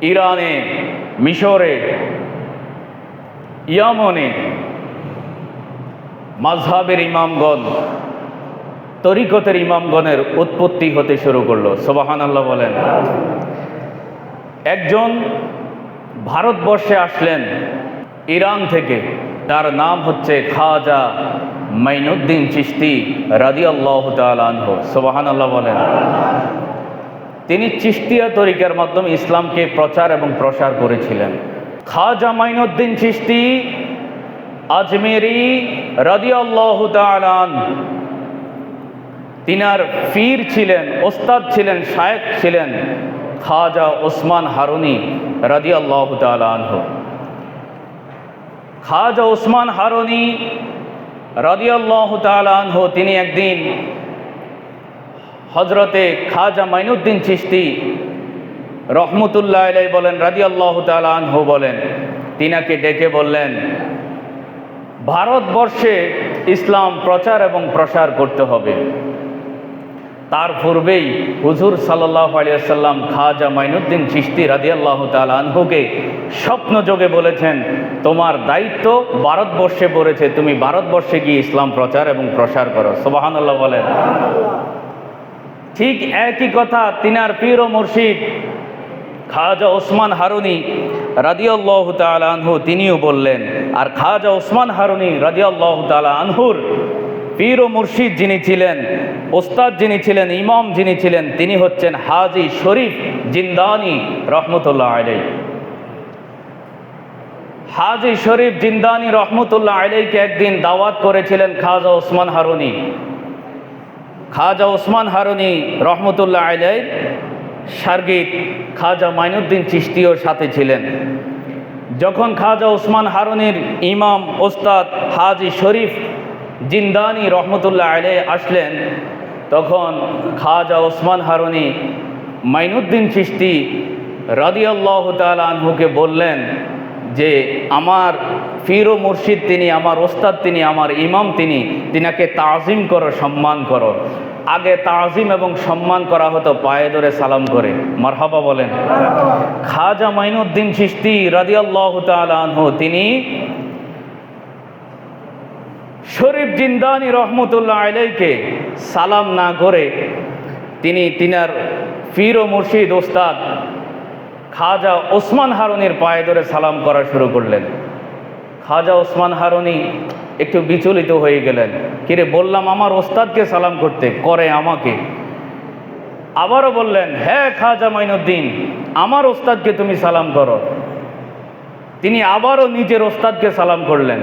ইরানে, মিশরে, ইয়ামনে মাঝহাবের ইমামগণ, তরিকতের ইমামগণের উৎপত্তি হতে শুরু করল। সোবাহান আল্লাহ বলেন, একজন ভারতবর্ষে আসলেন ইরান থেকে, তার নাম হচ্ছে খাজা মাইনুদ্দিন চিস্তি রাদি আল্লাহ তালহ সোবাহান আল্লাহ বলেন তিনি চিস্তিয়া তরিকার মাধ্যমে ইসলামকে প্রচার এবং প্রসার করেছিলেন। খাজা মাইনুদ্দিন চিস্তি আজমেরি রাদি আল্লাহ তিনার ফির ছিলেন, ওস্তাদ ছিলেন শায়েক ছিলেন খাজা ওসমান হারুনি রাদি আল্লাহ তালহ খাজা ওসমান হারুনি আল্লাহ তালহ তিনি একদিন হজরতে খাজা মাইনুদ্দিন চিস্তি রহমতুল্লাহ আলাই বলেন রাদি আল্লাহ তালহ বলেন, তিনাকে ডেকে বললেন, ভারতবর্ষে ইসলাম প্রচার এবং প্রসার করতে হবে। তার পূর্বেই হুজুর সাল্লাহ আলিয়াল্লাম খাজা মাইনুদ্দিন চিস্তি রাদিয়াল্লাহ তাল আনহুকে স্বপ্ন যোগে বলেছেন, তোমার দায়িত্ব ভারতবর্ষে পড়েছে, তুমি ভারতবর্ষে গিয়ে ইসলাম প্রচার এবং প্রসার করো। সোবাহান্লাহ বলেন। ঠিক একই কথা তিনার পীর মুর্শিদ খাজা ওসমান হারুনি রাদিয়াল্লাহ তাল আনহু তিনিও বললেন, আর খাজা ওসমান হারুনি রাদিয়াল্লাহ তাল আনহুর পীর মুর্শিদ যিনি ছিলেন, ওস্তাদ যিনি ছিলেন, ইমাম যিনি ছিলেন, তিনি হচ্ছেন হাজি শরীফ জিন্দানি রহমতুল্লাহ আলাই হাজি শরীফ জিন্দানি রহমতুল্লাহ আলাইকে একদিন দাওয়াত করেছিলেন খাজা ওসমান হারুনি। খাজা ওসমান হারুনি রহমতুল্লাহ আলাই সার্গিক খাজা মাইনুদ্দিন চিস্তিও সাথে ছিলেন। যখন খাজা ওসমান হারুনির ইমাম ওস্তাদ হাজি শরীফ জিন্দানি রহমতুল্লাহ আলে আসলেন, তখন খাজা ওসমান হারুনি মাইনুদ্দিন চিস্তি রাদিয়াল্লাহ তালহুকে বললেন যে আমার ফির ও মুর্শিদ তিনি, আমার ওস্তাদ তিনি, আমার ইমাম তিনি, তিনাকে তাজিম করো, সম্মান করো। আগে তাজিম এবং সম্মান করা হতো, পায়ে ধরে সালাম করে। মারহাবা বলেন। খাজা মাইনুদ্দিন চিস্তি রাদিয়াল্লাহ তালহু তিনি শরীফ জিন্দানি রহমতুল্লাহ আলাইকে সালাম না করে তিনি তিনার ফির ও মুর্শিদ ওস্তাদ খাজা ওসমান হারুনির পায়ে ধরে সালাম করা শুরু করলেন। খাজা ওসমান হারুনি একটু বিচলিত হয়ে গেলেন। কিরে, বললাম আমার ওস্তাদকে সালাম করতে, করে আমাকে। আবারও বললেন হ্যাঁ খাজা মাইনুদ্দিন আমার ওস্তাদকে তুমি সালাম করো। তিনি আবারও নিজের ওস্তাদকে সালাম করলেন,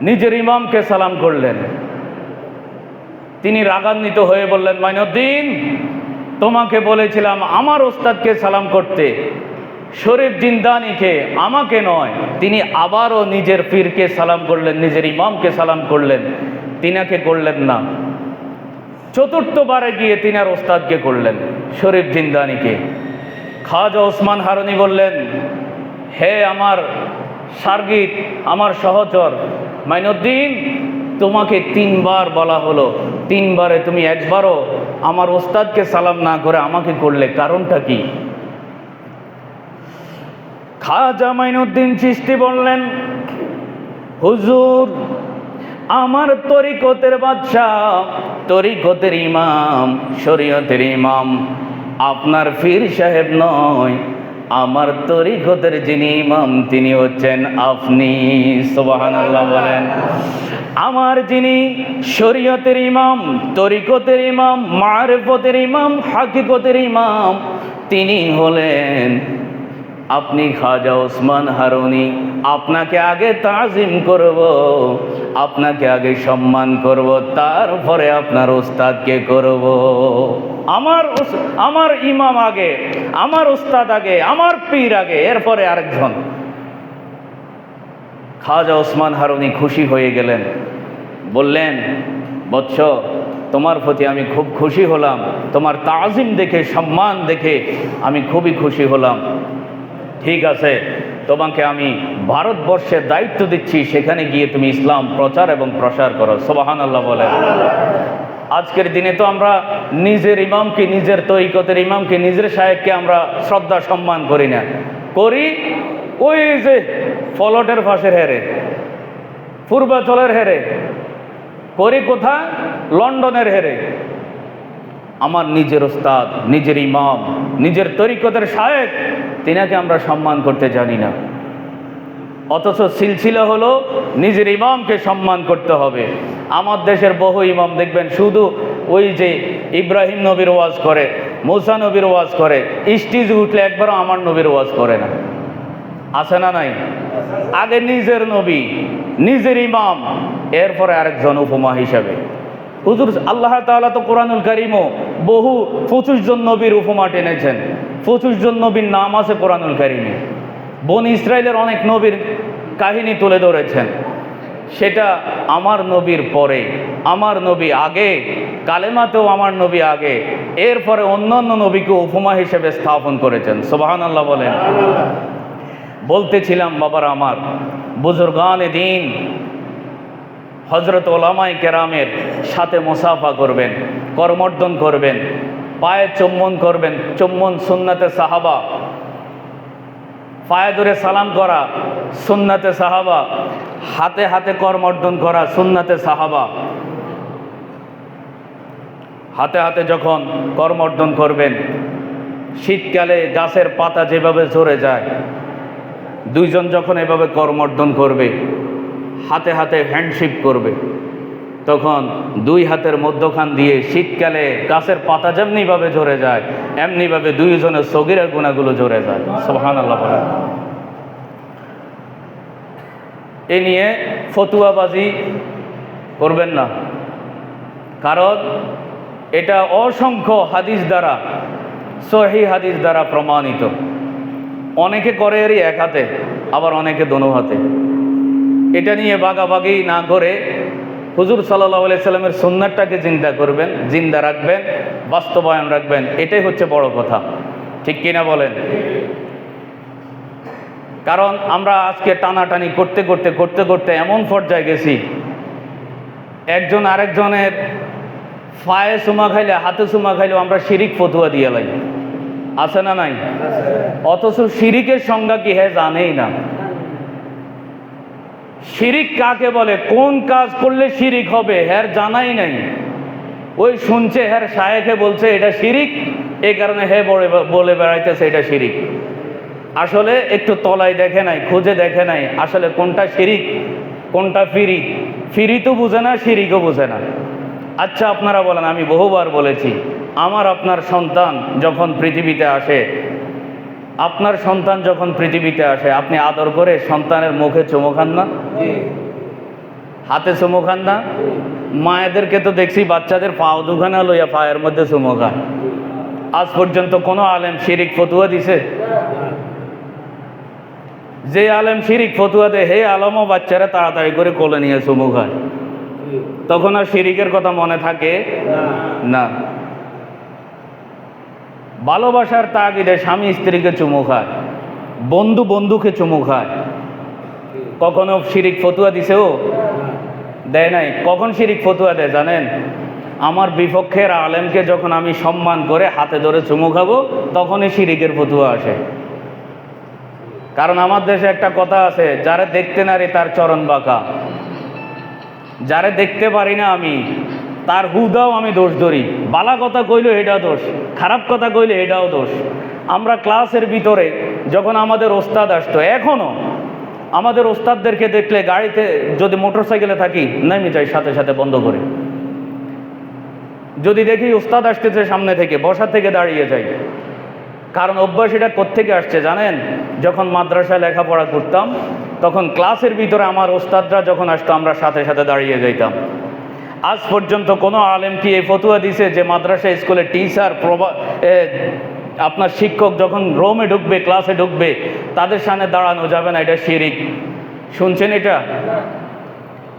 নিজের ইমামকে সালাম করলেন। তিনি রাগান্বিত হয়ে বললেন মাইনুদ্দিন তোমাকে বলেছিলাম, আমার ওস্তাদকে সালাম করতে। শরীফ জিন্দানিকে, আমাকে নয়, তিনি আবারও নিজের পীরকে সালাম করলেন, নিজের ইমামকে সালাম করলেন। তিনাকে করলেন না। চতুর্থবারে গিয়ে তিনার ওস্তাদকে করলেন, শরীফ জিন্দানিকে। খাজা ওসমান হারুনি বললেন, হে আমার সার্গিত আমার সহচর মাইনুদ্দিন, তোমাকে তিনবার বলা হলো। তিনবারে তুমি একবারও আমার ওস্তাদকে সালাম না করে আমাকে করলে কারণটা কি? খাজা মাইনুদ্দিন চিস্তি বললেন, হুজুর, আমার তরিকতের বাদশাহ, তরিকতের ইমাম, শরীয়তের ইমাম, আপনার ফির সাহেব নয়, আমার তরিকতের যিনি ইমাম, তিনি হচ্ছেন আপনি। সোবাহান বলেন। আমার যিনি শরীয়তের ইমাম, তরিকতের ইমাম, মারেফতের ইমাম, হাকিকতের ইমাম, তিনি হলেন আপনি খাজা ওসমান হারুনি। আপনাকে আগে তাজিম করব, আপনাকে আগে সম্মান করব, তারপরে আপনার ওস্তাদকে করব। আমার আমার ইমাম আগে, আমার ওস্তাদ আগে, আমার পীর আগে, এরপরে আরেকজন। খাজা ওসমান হারুনি খুশি হয়ে গেলেন। বললেন, বৎস, তোমার প্রতি আমি খুব খুশি হলাম। তোমার তাজিম দেখে, সম্মান দেখে আমি খুবই খুশি হলাম। ঠিক আছে, তোমাকে আমি ভারতবর্ষের দায়িত্ব দিচ্ছি। সেখানে গিয়ে তুমি ইসলাম প্রচার এবং প্রসার করো। সোবাহান আল্লাহ বলেন। আজকের দিনে তো আমরা নিজের ইমামকে, নিজের তৈকতের ইমামকে, নিজের সাহেবকে আমরা শ্রদ্ধা, সম্মান করি না। করি ওই যে ফলটের পাশের হেরে, পূর্বাচলের হেরে। করি কোথা? লন্ডনের হেরে। আমার নিজের ওস্তাদ, নিজের ইমাম, নিজের তরিকতের সাহেব তিনাকে আমরা সম্মান করতে জানি না। অথচ সিলসিলা হলো নিজের ইমামকে সম্মান করতে হবে। আমার দেশের বহু ইমাম দেখবেন, শুধু ওই যে ইব্রাহিম নবীর ওয়াজ করে, মৌসা নবীর ওয়াজ করে, স্টিজ উঠলে একবারও আমার নবীর ওয়াজ করে না। আছে না নাই? আগে নিজের নবী, নিজের ইমাম এরপরে আরেকজন উপমা হিসাবে। হুজুর, আল্লাহ তাআলা তো কোরআনুল করিমও বহু পঁচিশ জন নবীর উপমা টেনেছেন। পঁচিশ জন নবীর নাম আছে কোরআনুল করিমে। বন ইসরায়েলের অনেক নবীর কাহিনী তুলে ধরেছেন। সেটা আমার নবীর পরে, আমার নবী আগে, কালেমাতেও আমার নবী আগে, এরপরে অন্যান্য নবীকে উপমা হিসেবে স্থাপন করেছেন। সোবাহান আল্লাহ বলেন। বলতেছিলাম, বাবার আমার, বুজুর্গান দিন হজরত ওলামাই কেরামের সাথে মুসাফা করবেন, করমর্দন করবেন, পায়ে চুম্বন করবেন, চুম্বন সুন্নাতে সাহাবা, পায়ে ধরে সালাম করা, সুন্নাতে সাহাবা, হাতে হাতে করমর্দন করা, সুন্নাতে সাহাবা। হাতে হাতে যখন করমর্দন করবেন, শীতকালে গাছের পাতা যেভাবে ঝরে যায়, দুইজন যখন এভাবে করমর্দন করবে হাতে হাতে হ্যান্ডশিপ করবে। তখন দুই হাতের মধ্যখান দিয়ে শীতকালে গাছের পাতা যেমনিভাবে ঝরে যায়, এমনিভাবে দুইজনের সগিরের গুণাগুলো ঝরে যায়। সোহান আল্লাহ এ নিয়ে ফতুয়াবাজি করবেন না। কারণ এটা অসংখ্য হাদিস দ্বারা, সহি হাদিস দ্বারা প্রমাণিত। অনেকে করে এরই এক হাতে, আবার অনেকে দোনো হাতে। এটা নিয়ে বাগাবাগি না করে হুজুর সাল্লাহ সাল্লামের সুন্নারটাকে চিন্তা করবেন, জিন্দা রাখবেন, বাস্তবায়ন রাখবেন, এটাই হচ্ছে বড় কথা। ঠিক কিনা বলেন? কারণ আমরা আজকে টানাটানি করতে করতে করতে করতে এমন পর্যায়ে গেছি, একজন আরেকজনের ফায়ে সুমা খাইলে, হাতে সুমা খাইলেও আমরা শিরিক ফতুয়া দিয়ে লাই। আছে না নাই? অথচ শিরিকের সংজ্ঞা কি হ্যাঁ জানেই না। শিরিক কাকে বলে? কোন কাজ করলে শিরিক হবে? হ্যার জানাই নাই। ওই শুনছে হ্যার সাহেকে বলছে, এটা শিরিক? এই কারণে হে বলে বেড়াইতেছে, এটা শিরিক। আসলে একটু তলায় দেখে নাই, খুঁজে দেখে নাই, আসলে কোনটা শিরিক, কোনটা ফিরি। ফিরি তো বুঝে না, শিরিকও বুঝে না। আচ্ছা আপনারা বলেন, আমি বহুবার বলেছি, আমার আপনার সন্তান যখন পৃথিবীতে আসে, আপনার সন্তান যখন পৃথিবীতে আসে, আপনি আদর করে সন্তানের মুখে চুমো খান না? হাতে চুমো খান না? মায়েদেরকে তো দেখছি বাচ্চাদের পাও দুখানা লইয়া পায়ের মধ্যে চুমো খান আজ পর্যন্ত কোনো আলেম শিরিক ফতুয়া দিছে? যে আলেম শিরিক ফতুয়া দেয়, হে আলমও বাচ্চারা তাড়াতাড়ি করে কোলে নিয়ে চুমু খায়। তখন আর শিরিকের কথা মনে থাকে? না। ভালোবাসার তাগিদে স্বামী স্ত্রীকে চুমু খায়, বন্ধু বন্ধুকে চুমু খায়। কখনো শিরিক ফতুয়া দিছে ও দেয় নাই। কখন শিরিক ফতুয়া দেয় জানেন? আমার বিপক্ষের আলেমকে যখন আমি সম্মান করে হাতে ধরে চুমু খাব, তখনই শিরিকের ফতুয়া আসে। কারণ আমার দেশে একটা কথা আছে, যারা দেখতে নারে তার চরণ বাঁকা। যারে দেখতে পারি না আমি, তার হুদাও আমি দোষ ধরি। বালা কথা কইলে এটাও দোষ, খারাপ কথা কইলে এটাও দোষ। আমরা ক্লাসের ভিতরে যখন আমাদের ওস্তাদ আসতো এখনও আমাদের ওস্তাদদেরকে দেখলে গাড়িতে যদি মোটর সাইকেলে থাকি নেমে যাই সাথে সাথে বন্ধ করে। যদি দেখি ওস্তাদ আসতেছে সামনে থেকে, বসা থেকে দাঁড়িয়ে যাই। কারণ অভ্যাস এটা কোত্থেকে আসছে জানেন? যখন মাদ্রাসায় লেখাপড়া করতাম, তখন ক্লাসের ভিতরে আমার ওস্তাদরা যখন আসতো, আমরা সাথে সাথে দাঁড়িয়ে যাইতাম। আজ পর্যন্ত কোনো আলেম কি এই ফতুয়া দিছে যে মাদ্রাসা স্কুলে টিচার আপনার শিক্ষক যখন রোমে ঢুকবে, ক্লাসে ঢুকবে, তাদের সামনে দাঁড়ানো যাবে না, এটা শিরিক। শুনছেন এটা?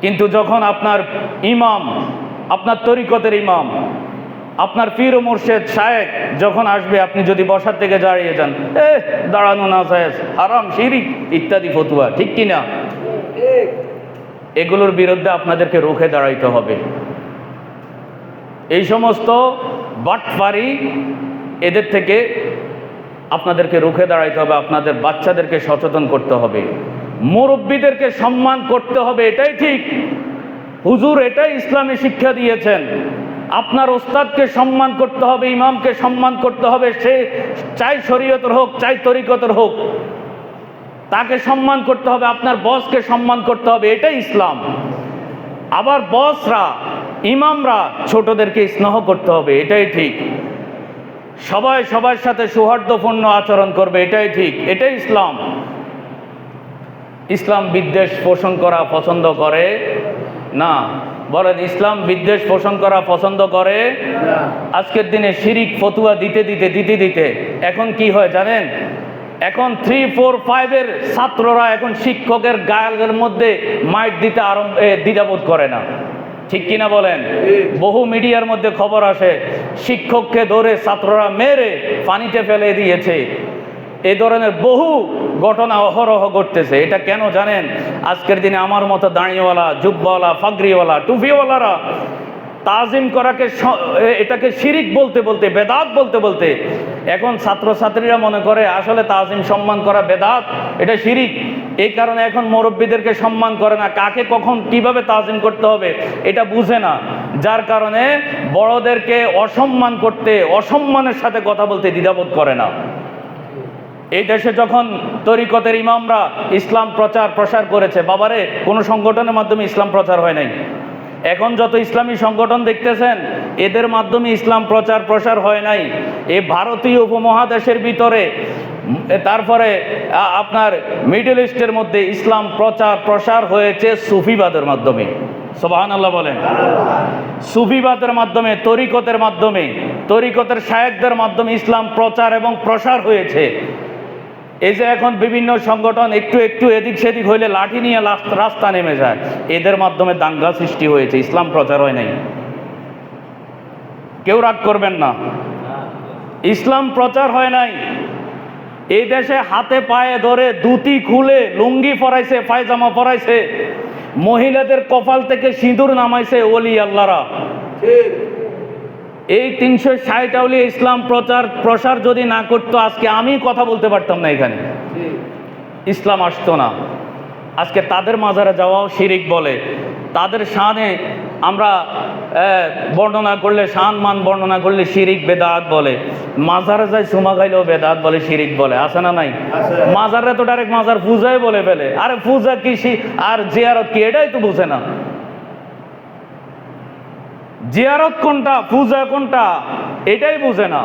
কিন্তু যখন আপনার ইমাম, আপনার তরিকতের ইমাম, আপনার পীর ও মুর্শেদ শায়েক যখন আসবে, আপনি যদি বসার থেকে দাঁড়িয়ে যান এ দাঁড়ানো না সাহেব, হারাম, শিরিক, ইত্যাদি ফতুয়া, ঠিক কি না এগুলোর বিরুদ্ধে আপনাদেরকে রুখে দাঁড়াইতে হবে। এই সমস্ত বাটপারি এদের থেকে আপনাদেরকে রুখে দাঁড়াইতে হবে, আপনাদের বাচ্চাদেরকে সচেতন করতে হবে। মুরব্বীদেরকে সম্মান করতে হবে, এটাই ঠিক। হুজুর এটাই ইসলামী শিক্ষা দিয়েছেন। আপনার ওস্তাদকে সম্মান করতে হবে, ইমামকে সম্মান করতে হবে, সে চাই শরীয়তের হোক, চাই তরিকতর হোক। তাকে সম্মান করতে হবে, আপনার বসকে সম্মান করতে হবে, এটাই ইসলাম। আবার বসরা, ইমামরা ছোটদেরকে স্নেহ করতে হবে, এটাই ঠিক। সবাই সবার সাথে সৌহার্দ্যপূর্ণ আচরণ করবে এটাই ঠিক এটাই ইসলাম। ইসলাম বিদ্বেষ পোষণ করা পছন্দ করে না? বলেন ইসলাম বিদ্বেষ পোষণ করা পছন্দ করে? আজকের দিনে শিরিক ফতুয়া দিতে দিতে দিতে দিতে এখন কি হয় জানেন? এখন থ্রি ফোর ফাইভের ছাত্ররা এখন শিক্ষকের গায়ের মধ্যে মাইট দিতে আরম্ভ দ্বিধাবোধ করে না। ঠিক কিনা বলেন? বহু মিডিয়ার মধ্যে খবর আসে শিক্ষককে ধরে, ছাত্ররা মেরে পানিতে ফেলে দিয়েছে। এই ধরনের বহু ঘটনা অহরহ ঘটতেছে। এটা কেন জানেন? আজকের দিনে আমার মতো দাঁড়িয়েওয়ালা জুব্বাওয়ালা, ফাগরিওয়ালা, টুফিওয়ালারা তাজিম করাকে এটাকে শিরিক বলতে বলতে, বেদাত বলতে বলতে, এখন ছাত্রছাত্রীরা মনে করে, আসলে তাজিম সম্মান করা বেদাত, এটা শিরিক। এই কারণে এখন মুরব্বীদেরকে সম্মান করে না। কাকে কখন কীভাবে তাজিম করতে হবে, এটা বুঝে না। যার কারণে বড়দেরকে অসম্মান করতে, অসম্মানের সাথে কথা বলতে দ্বিধাবোধ করে না। এই দেশে যখন তরিকতের ইমামরা ইসলাম প্রচার প্রসার করেছে, বাবারে, কোনো সংগঠনের মাধ্যমে ইসলাম প্রচার হয় নাই। এখন যত ইসলামী সংগঠন দেখতেছেন, এদের মাধ্যমে ইসলাম প্রচার প্রসার হয় নাই। এ ভারতীয় উপমহাদেশের ভিতরে, তারপরে আপনার মিডল ইস্টের মধ্যে ইসলাম প্রচার প্রসার হয়েছে সুফিবাদের মাধ্যমে। সোবাহান আল্লাহ বলেন। সুফিবাদের মাধ্যমে, তরিকতের মাধ্যমে, তরিকতের শায়েকদের মাধ্যমে ইসলাম প্রচার এবং প্রসার হয়েছে। এই যে এখন বিভিন্ন সংগঠন একটু একটু এদিক সেদিক হইলে লাঠি নিয়ে রাস্তা নেমে যায়। এদের মাধ্যমে দাঙ্গা সৃষ্টি হয়েছে, ইসলাম প্রচার হয় নাই। কেউ রাগ করবেন না। ইসলাম প্রচার হয় নাই। এই দেশে হাতে পায়ে ধরে দুতি খুলে লুঙ্গি পরাইছে, পায়জামা পরাইছে। মহিলাদের কপাল থেকে সিঁদুর নামাইছে ওলি আল্লাহরা। এই তিনশো ষাট আউলি ইসলাম প্রচার প্রসার যদি না করতো আজকে আমি কথা বলতে পারতাম না এখানে। ইসলাম আসতো না। আজকে তাদের মাজারে যাওয়াও শিরিক বলে। তাদের শানে আমরা বর্ণনা করলে শান মান বর্ণনা করলে শিরিক বেদাত বলে। মাজারে যায় সুমা খাইলেও বেদাত বলে শিরিক বলে। আছে না নাই? মাজারে তো ডাইরেক্ট মাজার পূজাই বলে ফেলে। আরে পূজা কি আর জিয়ারত কি? এটাই তো বুঝে না। জিয়ারত কোনটা, পূজা কোনটা, এটাই বুঝে না।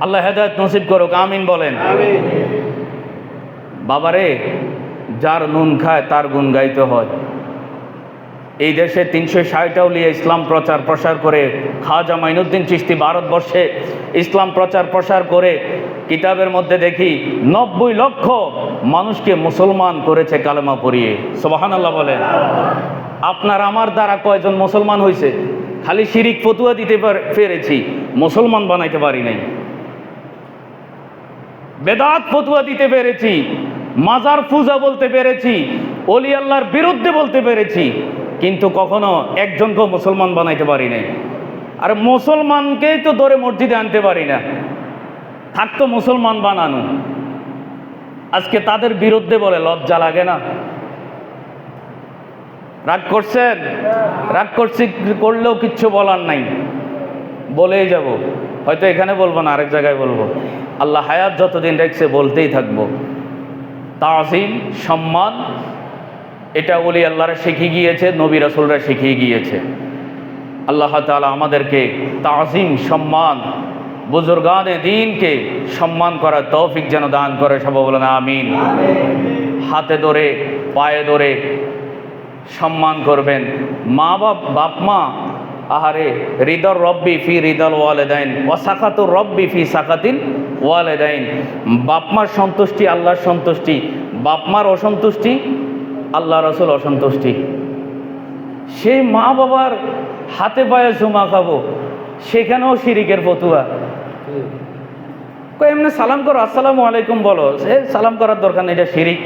আল্লাহ হেদায়ত নসিব করুক, আমিন বলেন। বাবারে, যার নুন খায় তার গুণ গাইতে হয়। এই দেশে তিনশো ষাটটাউলিয়া ইসলাম প্রচার প্রসার করে খাজা মাইনুদ্দিন চিস্তি ভারতবর্ষে ইসলাম প্রচার প্রসার করে কিতাবের মধ্যে দেখি নব্বই লক্ষ মানুষকে মুসলমান করেছে কালেমা পড়িয়ে। সোবাহান আল্লাহ বলেন। আপনার আমার দ্বারা কয়জন মুসলমান হয়েছে খালি শিরিক ফতুয়া দিতে পার- পেরেছি, মুসলমান বানাইতে পারি নাই। বেদাত ফতুয়া দিতে পেরেছি, মাজার পূজা বলতে পেরেছি, অলি আল্লাহর বিরুদ্ধে বলতে পেরেছি, কিন্তু কখনো একজনকেও মুসলমান বানাইতে পারি নাই। আর মুসলমানকেই তো ধরে মসজিদে আনতে পারি না। থাকতো মুসলমান বানানো। আজকে তাদের বিরুদ্ধে বলে, লজ্জা লাগে না। রাগ করছেন? রাগ করছি, করলেও কিচ্ছু বলার নাই। বলেই যাব। হয়তো এখানে বলব না, আরেক জায়গায় বলব। আল্লাহ হায়াত যতদিন রেখছে, বলতেই থাকব। তাজিম, সম্মান, এটা ওলি আল্লাহরা শিখিয়ে গিয়েছে, নবী রাসুলরা শিখিয়ে গিয়েছে। আল্লাহ তাআলা আমাদেরকে তাজিম, সম্মান, বুজুর্গানে দিনকে সম্মান করার তৌফিক যেন দান করে। সব বলেন, আমিন। হাতে ধরে, পায়ে ধরে সম্মান করবেন। মা বাপ বাপ মা, আহারে হৃদর রব্বি ফি হৃদল ওয়ালেদাইন ও সাকাতুর রব্বি ফি সাকাতিল ওয়ালেদাইন। বাপ মার সন্তুষ্টি আল্লাহর সন্তুষ্টি বাপমার অসন্তুষ্টি আল্লাহ রসুল অসন্তুষ্টি। সেই মা বাবার হাতে পায়ে জুমা খাব, সেখানেও শিরিকের ফতুয়া। এমনি সালাম করো, আসসালামু আলাইকুম বলো। সে সালাম করার দরকার নেই, এটা শিরিক।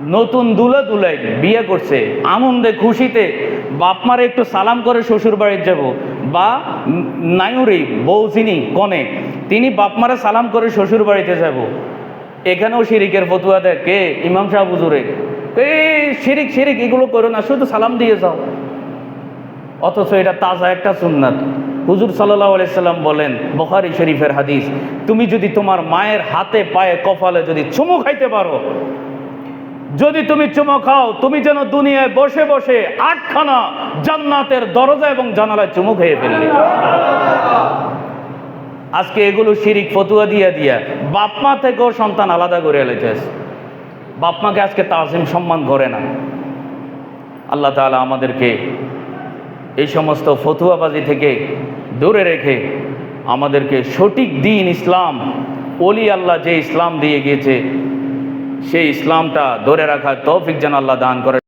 নতুন দুলে দুলাই বিয়ে করছে, আনন্দে, খুশিতে, বাপ মারে একটু সালাম করে শ্বশুর বাড়িতে যাব। বা নায়ুরি বউ কনে, তিনি বাপ মারে সালাম করে শ্বশুর বাড়িতে যাব। এখানেও শিরিকের ফতুয়া দেয়। কে? ইমাম সাহেব হুজুরে। এই, শিরিক শিরিক, এগুলো করো না, শুধু সালাম দিয়ে যাও। অথচ এটা তাজা একটা সুন্নাত। হুজুর সাল্লাহ আলাইসাল্লাম বলেন, বখারি শরীফের হাদিস, তুমি যদি তোমার মায়ের হাতে, পায়ে, কপালে যদি চুমু খাইতে পারো যদি তুমি চুমো খাও, তুমি যেন দুনিয়ায় বসে বসে আটখানা জান্নাতের দরজা এবং জানালায় চুমু খেয়ে ফেললে আজকে এগুলো শিরিক ফতুয়া দিয়া দিয়া বাপমা থেকেও সন্তান আলাদা করে এলেছে বাপমাকে আজকে তাজিম সম্মান করে না। আল্লাহ তাআলা আমাদেরকে এই সমস্ত ফতুয়াবাজি থেকে দূরে রেখে আমাদেরকে সঠিক দিন ইসলাম অলি আল্লাহ যে ইসলাম দিয়ে গিয়েছে সেই ইসলামটা ধরে রাখার তৌফিক যেন আল্লাহ দান করে।